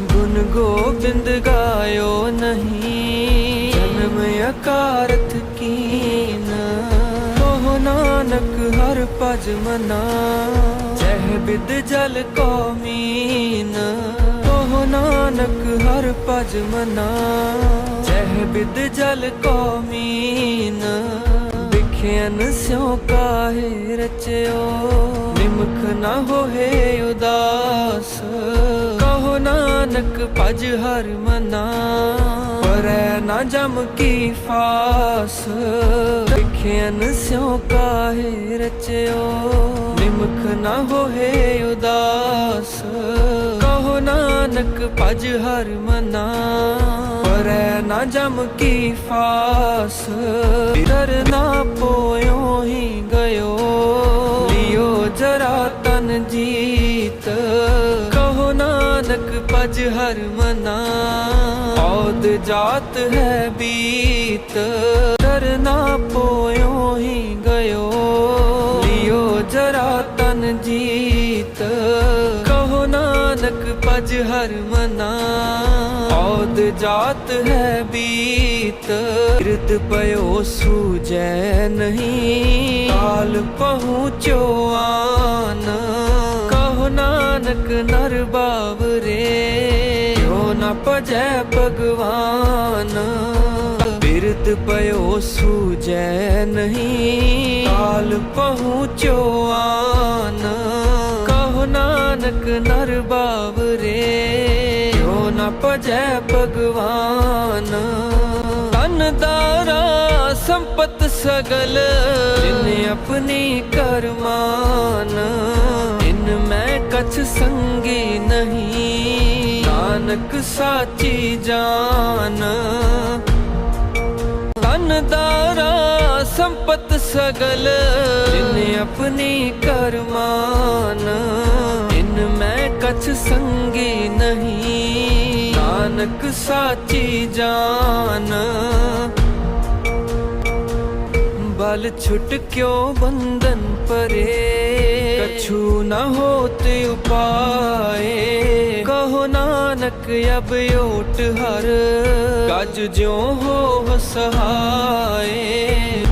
ਗੁਣ ਗੋਬਿੰਦ ਗਾਇਓ ਨਹੀਂ। ਜਨਮ ਅਕਾਰਤ ਕੀਨ। ਉਹ ਨਾਨਕ ਹਰ ਭਜ ਮਨਾ। ਜਹ ਬਿਦ ਜਲ ਕੋ ਮੀਨ। ਉਹ ਨਾਨਕ ਹਰ ਭਜ ਮਨਾ। ਜਹ ਬਿਦ ਜਲ ਕੋ ਮੀਨ। ਵਿਖਿਆਨ ਸਿਉ ਕਾਹੇ ਰਚਿਓ। ਨਿਮਖ ਨਾ ਹੋਏ ਉਦਾਸ। ਨਾਨਕ ਭਜ ਹਰ ਮਨਾ। ਪਰੈ ਨਾ ਜਮ ਕੀ ਫਾਸ। ਵਿਖਿਆਨ ਸਿਉ ਕਾਹੇ ਰਚਿਓ। ਨਿਮਖ ਨਾ ਹੋਏ ਉਦਾਸ। ਕਹੋ ਨਾਨਕ ਭਜ ਹਰ ਮਨਾ। ਪਰੈ ਨਾ ਜਮ ਕੀ ਫਾਸ। ਦਰ ਨਾ ਪੋਇਓ। ਅਜ ਹਰ ਮਨਾ। ਔਦ ਜਾਤ ਹੈ ਬੀਤ ਦਰ ਨਾ ਪੋਇਓ ਹੀ ਗਇਓ। ਲਿਓ ਜਰਾ ਤਨ ਜੀਤ। ਕਹੋ ਨਾਨਕ ਪਜ ਹਰ ਮਨਾ। ਔਦ ਜਾਤ ਹੈ ਬੀਤ, ਕਿਰਤ ਪਇਓ ਸੂਜੈ ਨਹੀਂ। ਕਾਲ ਪਹੁੰਚੋ ਆ। ਨਾਨਕ ਨਰ ਬਾਵਰੇ ਜੋ ਨ ਭਜੈ ਭਗਵਾਨ। ਬਿਰਤ ਪਇਓ ਸੂਜੈ ਨਹੀਂ, ਕਾਲ ਪਹੁੰਚੋ ਆਨ ਕਹੋ ਨਾਨਕ ਨਰ ਬਾਵਰੇ ਜੋ ਨ ਭਜੈ ਭਗਵਾਨ। ਤਨ ਦਾਰਾ ਸੰਪਤ ਸਗਲ, ਜਿਨ ਆਪਣੀ ਕਰਮਾਨ। ਇਨ ਮੈਂ ਕਛ ਸੰਗੀ ਨਹੀਂ। ਨਾਨਕ ਸਾਚੀ ਜਾਨ। ਤਨ ਦਾਰਾ ਸੰਪਤ ਸਗਲ, ਜਿਨ ਆਪਣੀ ਕਰਮਾਨ। ਇਨ ਮੈਂ ਕਛ ਸੰਗੀ ਨਹੀਂ। ਨਾਨਕ ਸਾਚੀ ਜਾਨ। ਬਲ ਛੁਟ ਕਿਉ ਬੰਧਨ ਪਰੇ? ਕਛੂ ਨ ਹੋਤ ਉਪਾਏ। ਕਹੋ ਨਾਨਕ, ਅਬ ਓਟ ਹਰ ਗਜ ਜਿਉ ਹੋ ਸਹਾਏ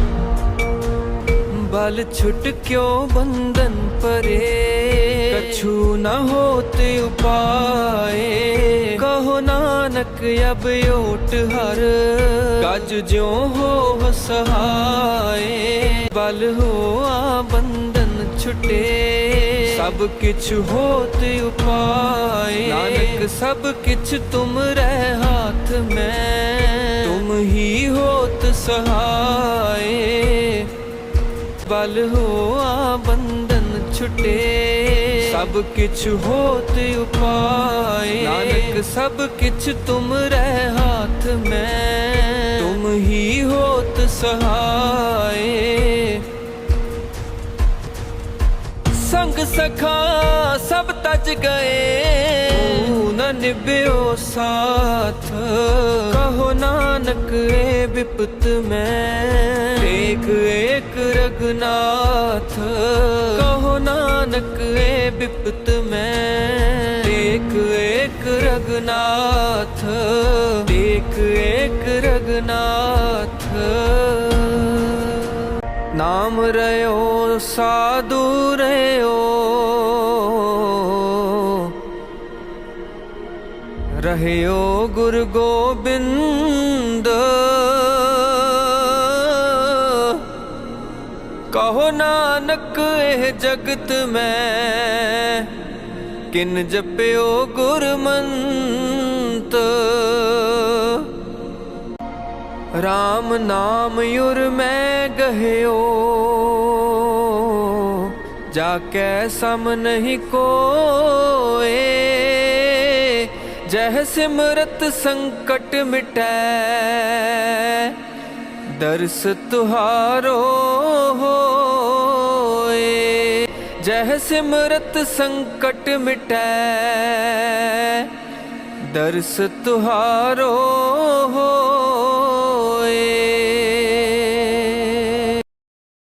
ਬਲ ਛੁਟ ਕਿਉ ਬੰਧਨ ਪਰੇ? ਕਛੂ ਨ ਹੋਤ ਉਪਾਏ। ਕਹੋ ਨਾਨਕ, ਅਬ ਓਟ ਹਰ ਗਜ ਜਿਉ ਹੋ ਸਹਾਏ ਬਲ ਹੋਆ ਬੰਧਨ ਛੁਟੇ ਸਭ ਕਿਛ ਹੋਤ ਉਪਾਏ ਨਾਨਕ ਸਭ ਕਿਛ ਤੁਮ ਰਹਿ ਹਾਥ ਮੈਂ ਤੁਮ ਹੀ ਹੋਤ ਸਹਾਏ ਬਲ ਹੋਆ ਬੰਧਨ ਛੁਟੇ ਸਭ ਕਿਛ ਹੋਤ ਉਪਾਏ ਨਾਨਕ ਸਭ ਕਿਛ ਤੁਮ ਰਹਿ ਹਾਥ ਮੈਂ ਤੁਮ ਹੀ ਹੋਤ ਸਹਾਏ ਸਖਾ, ਸਭ ਤਜ ਗਏ। ਤੂੰ ਨ ਨਿਭਿਓ ਸਾਥ। ਕਹੋ ਨਾਨਕ, ਏ ਵਿਪਤ ਮੈਂ। ਏਕ ਏਕ ਰਗਨਾਥ ਕਹੋ ਨਾਨਕ, ਏ ਵਿਪਤ ਮੈਂ। ਏਕ ਏਕ ਰਗਨਾਥ ਏਕ ਏਕ ਰਗਨਾਥ ਨਾਮ ਰਿਓ ਸਾਧੂ ਰਿਓ ਰਹਿਓ ਗੁਰ ਗੋਬਿੰਦ। ਕਹੋ ਨਾਨਕ, ਇਹ ਜਗਤ ਮੈਂ ਕਿਨ ਜਪਿਓ ਗੁਰਮੰਤ। RAM ਨਾਮ ਯੁਰ ਮੈਂ ਗਹਿਓ, ਜਾ ਕੈ ਸਮ ਨਹੀਂ ਕੋਏ। ਜਹ ਸਿਮਰਤ ਸੰਕਟ ਮਿਟੈ ਦਰਸ ਤੁਹਾਰੋ ਹੋਏ। ਜਹ ਸਿਮਰਤ ਸੰਕਟ ਮਿਟੈ ਦਰਸ ਤੁਹਾਰੋ ਹੋਏ।